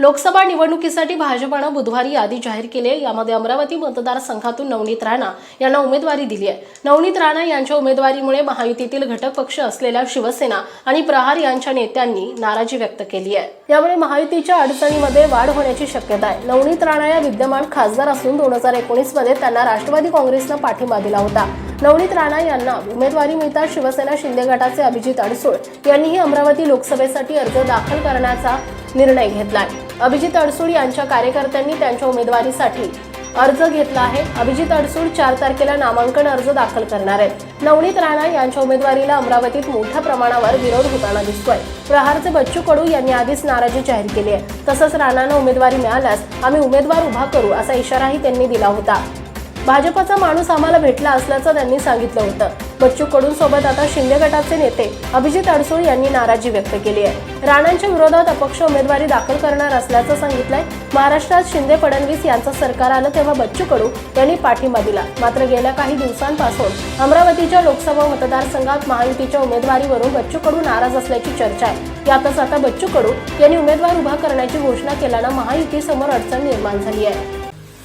लोकसभा निवडणुकीसाठी भाजपानं बुधवारी यादी जाहीर केली आहे. यामध्ये अमरावती मतदारसंघातून नवनीत राणा यांना उमेदवारी दिली आहे. नवनीत राणा यांच्या उमेदवारीमुळे महायुतीतील घटक पक्ष असलेल्या शिवसेना आणि प्रहार यांच्या नेत्यांनी नाराजी व्यक्त केली आहे. यामुळे महायुतीच्या अडचणीमध्ये वाढ होण्याची शक्यता आहे. नवनीत राणा या विद्यमान खासदार असून दोन हजार एकोणीसमध्ये त्यांना राष्ट्रवादी काँग्रेसनं पाठिंबा दिला होता. नवनीत राणा यांना उमेदवारी मिळताच शिवसेना शिंदे गटाचे अभिजित अडसूळ यांनीही अमरावती लोकसभेसाठी अर्ज दाखल करण्याचा निर्णय घेतलाय. अभिजित अडसूळ यांच्या कार्यकर्त्यांनी त्यांच्या उमेदवारीसाठी अर्ज घेतला आहे. अभिजित अडसूळ चार तारखेला नामांकन अर्ज दाखल करणार आहेत. नवनीत राणा यांच्या उमेदवारीला अमरावतीत मोठ्या प्रमाणावर विरोध होताना दिसतोय. प्रहारचे बच्चू कडू यांनी आधीच नाराजी जाहीर केली आहे. तसंच राणांना उमेदवारी मिळाल्यास आम्ही उमेदवार उभा करू असा इशाराही त्यांनी दिला होता. भाजपचा माणूस आम्हाला भेटला असल्याचं त्यांनी सांगितलं होतं. बच्चू कडूंसोबत आता शिंदे गटाचे नेते अभिजित अडसूळ यांनी नाराजी व्यक्त केली आहे. राणांच्या विरोधात अपक्ष उमेदवारी दाखल करणार असल्याचं सांगितलंय. महाराष्ट्रात शिंदे फडणवीस यांचं सरकार आलं तेव्हा बच्चू कडू यांनी पाठिंबा दिला. मात्र गेल्या काही दिवसांपासून अमरावतीच्या लोकसभा मतदारसंघात महायुतीच्या उमेदवारीवरून बच्चू कडू नाराज असल्याची चर्चा आहे. यातच आता बच्चू कडू यांनी उमेदवार उभा करण्याची घोषणा केल्यानं महायुतीसमोर अडचण निर्माण झाली आहे.